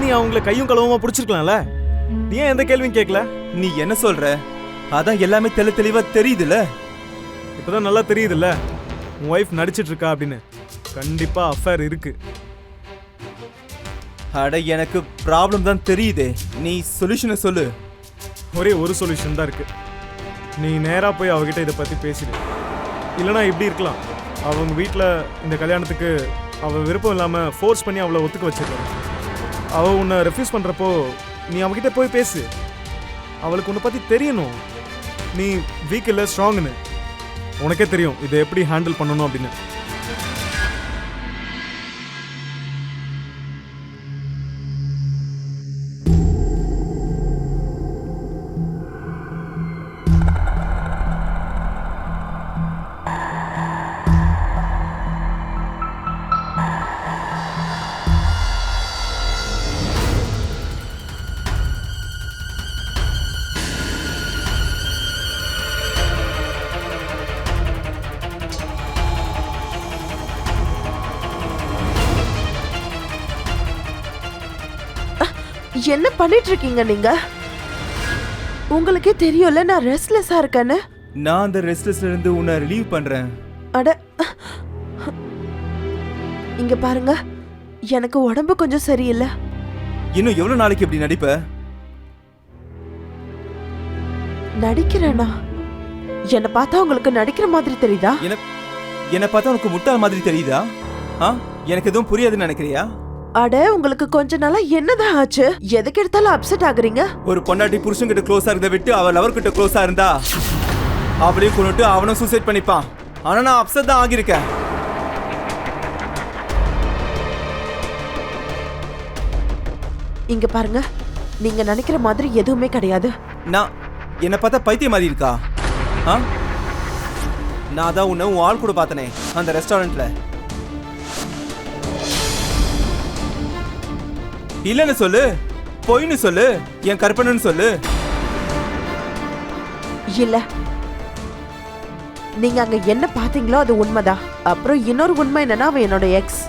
நீ அவங்கள கையும் களவுமா பிடிச்சிருக்கலாம்ல? நீ ஏன் எந்த கேள்வியும் கேட்கல நீ என்ன சொல்ற? அதான் எல்லாமே தெளி தெளிவா தெரியுதுல இப்பதான் நல்லா தெரியுதுல்ல? உன் ஒய்ஃப் நடிச்சிட்டு இருக்கா அப்படின்னு. கண்டிப்பா அஃபேர் இருக்கு. அட எனக்கு ப்ராப்ளம் தான் தெரியுதே. நீ சொல்யூஷனை சொல்லு. ஒரே ஒரு சொல்யூஷன் தான் இருக்கு. நீ நேரா போய் அவகிட்ட இதை பத்தி பேசிடு. இல்லைனா இப்படி இருக்கலாம். அவங்க வீட்டில் இந்த கல்யாணத்துக்கு அவ விருப்பம் இல்லாம ஃபோர்ஸ் பண்ணி அவளை ஒத்துக்க வச்சிருக்காங்க. அவ உன்னை ரெஃப்யூஸ் பண்ணுறப்போ நீ அவகிட்ட போய் பேசு. அவளுக்கு உன்னை பற்றி தெரியணும். நீ வீக் இல்லை ஸ்ட்ராங்னு உனக்கே தெரியும் இதை எப்படி ஹேண்டில் பண்ணணும் அப்படின்னு. என்ன பண்ணிட்டு இருக்கீங்க நீங்க? உங்களுக்கே தெரியும்ல நான் ரெஸ்ட்லெஸ்ஸா இருக்கேன்னு? நான் அந்த ரெஸ்ட்லெஸ்ல இருந்து உன்னை ரிலீவ் பண்றேன். அட இங்க பாருங்க எனக்கு உடம்பு கொஞ்சம் சரியில்லை. இன்னும் எவ்வளவு நாளைக்கு இப்படி நடிப்ப? நடிக்கிறேனா? என்னை பார்த்தா உங்களுக்கு நடிக்கிற மாதிரி தெரியுதா? என்ன என்னை பார்த்தா உனக்கு முட்டாள் மாதிரி தெரியுதா? ஆ? எனக்கு எதுவும் புரியாதுன்னு நினைக்கிறியா? அட உங்களுக்கு கொஞ்ச நாளா என்னதான் ஆச்சு? எதுக்கு எடுத்தாலும் அப்செட் ஆகுறீங்க? ஒரு பொண்டாட்டி புருஷன் கிட்ட க்ளோஸா இருந்த விட்டு அவ லவர் கிட்ட க்ளோஸா இருந்தா அவளையும் கொண்டுட்டு அவனும் சூசைட் பண்ணிப்பான். ஆனா நான் அப்செட் தான் ஆகியிருக்கேன். இங்க பாருங்க நீங்க நினைக்கிற மாதிரி எதுவுமே கிடையாது. நான் என்னை பார்த்தா பைத்தியம் மாதிரி இருக்கா? ஆ? நான் தான் உன்னை உன் ஆள் கூட பார்த்தனே அந்த ரெஸ்டாரண்ட்ல இல்லைன்னு சொல்லு. பொய்ன்னு சொல்லு. என் கற்பனைன்னு சொல்லு. இல்ல. நீங்க அங்க என்ன பாத்தீங்களோ அது உண்மைதான் அப்புறம் இன்னொரு உண்மை என்னன்னா அவன் என்னோட எக்ஸ்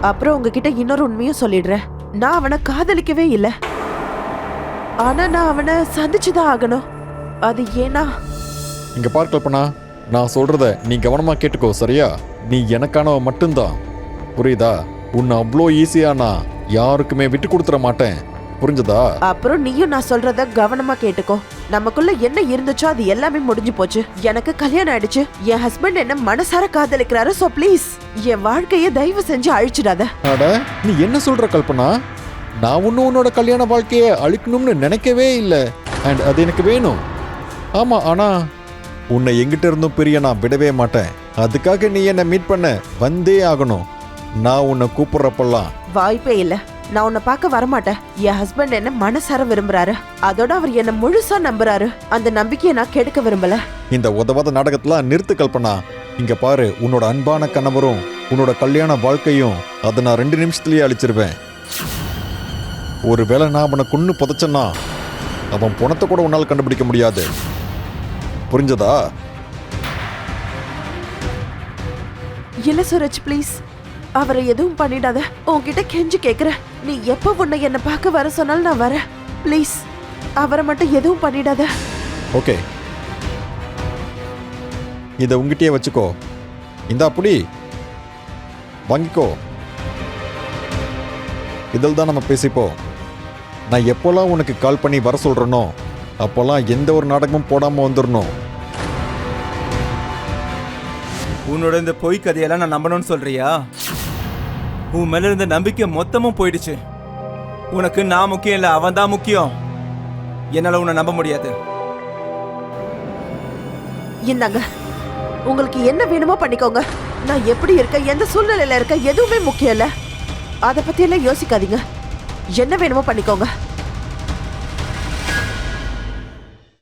அப்புறம் உங்ககிட்ட இன்னொரு உண்மையும் சொல்லிடுறேன். நான் அவனை காதலிக்கவே இல்ல. ஆனா நான் அவனை சந்திச்சுதான் ஆகணும். அது ஏன்னா? இங்க பார் கல்பனா. நான் சொல்றத நீ கவனமா கேட்டுக்கோ சரியா? நீ எனக்கானவ மட்டும்தான். புரியுதா? உன்னை அவ்வளோ ஈஸியா நான் யாருக்குமே விட்டு கொடுத்துட மாட்டேன். புரிஞ்சதா? அப்புறம் நீயும் நான் சொல்றத கவனமா கேட்டுக்கோ. நமக்குள்ள என்ன இருந்துச்சோ அது எல்லாமே முடிஞ்சு போச்சு. எனக்கு கல்யாணம் ஆயிடுச்சு. என் ஹஸ்பண்ட் என்ன மனசார காதலிக்கிறாரு சோ ப்ளீஸ் என் வாழ்க்கைய தயவு செஞ்சு அழிச்சிடாத. அட நீ என்ன சொல்ற கல்பனா? நான் ஒன்றும் உன்னோட கல்யாண வாழ்க்கையை அழிக்கணும்னு நினைக்கவே இல்லை. அண்ட் அது எனக்கு வேணும். ஆமா ஆனா உன்னை எங்கிட்ட இருந்தும் பிரிய நான் விடவே மாட்டேன். அதுக்காக நீ என்னை மீட் பண்ண வந்தே ஆகணும். நான் உன்னை கூப்பிடுறப்பெல்லாம். வாய்ப்பே இல்ல. நான் உன்னை பார்க்க வரமாட்டேன். என் ஹஸ்பண்ட் என்ன மனசார விரும்புறாரு. அதோட அவர் என்ன முழுசா நம்புறாரு. அந்த நம்பிக்கையை நான் கெடுக்க விரும்பல. இந்த உதவாத நாடகத்தெல்லாம் நிறுத்து கல்பனா. இங்க பாரு உன்னோட அன்பான கணவரும் உன்னோட கல்யாண வாழ்க்கையும் அதை நான் ரெண்டு நிமிஷத்துலயே அழிச்சிருவேன். ஒருவேளை நான் அவனை கொன்னு புதைச்சேன்னா அவன் பணத்தை கூட உன்னால் கண்டுபிடிக்க முடியாது. புரிஞ்சதா? இல்ல சூரஜ் ப்ளீஸ் அவரை எதுவும் பண்ணிடாத. உன்கிட்ட கெஞ்சி கேக்குறேன். நீ எப்ப உன்னை என்ன பார்க்க வர சொன்னாலும் நான் வரேன். ப்ளீஸ் அவரை மட்டும் எதுவும் பண்ணிடாத. ஓகே இதை உங்ககிட்டயே வச்சுக்கோ. இந்தா புடி. வாங்கிக்கோ. இதில் தான் நம்ம பேசிப்போம். நான் எப்போல்லாம் உனக்கு கால் பண்ணி வர சொல்கிறேனோ அப்போல்லாம் எந்த ஒரு நாடகமும் போடாமல் வந்துடணும் உன்னோட இந்த பொய் கதையெல்லாம் நான் நம்பணும்னு சொல்றியா? உன் மேல இருந்த நம்பிக்கை மொத்தமும் போயிடுச்சு. உனக்கு நான் முக்கியம் இல்லை அவன் தான் முக்கியம். என்னால உன்னை நம்ப முடியாது. இந்தாங்க உங்களுக்கு என்ன வேணுமோ பண்ணிக்கோங்க. நான் எப்படி இருக்கேன் எந்த சூழ்நிலையில இருக்கேன் எதுவுமே முக்கியம் இல்லை. அதை பற்றியெல்லாம் யோசிக்காதீங்க. என்ன வேணுமோ பண்ணிக்கோங்க.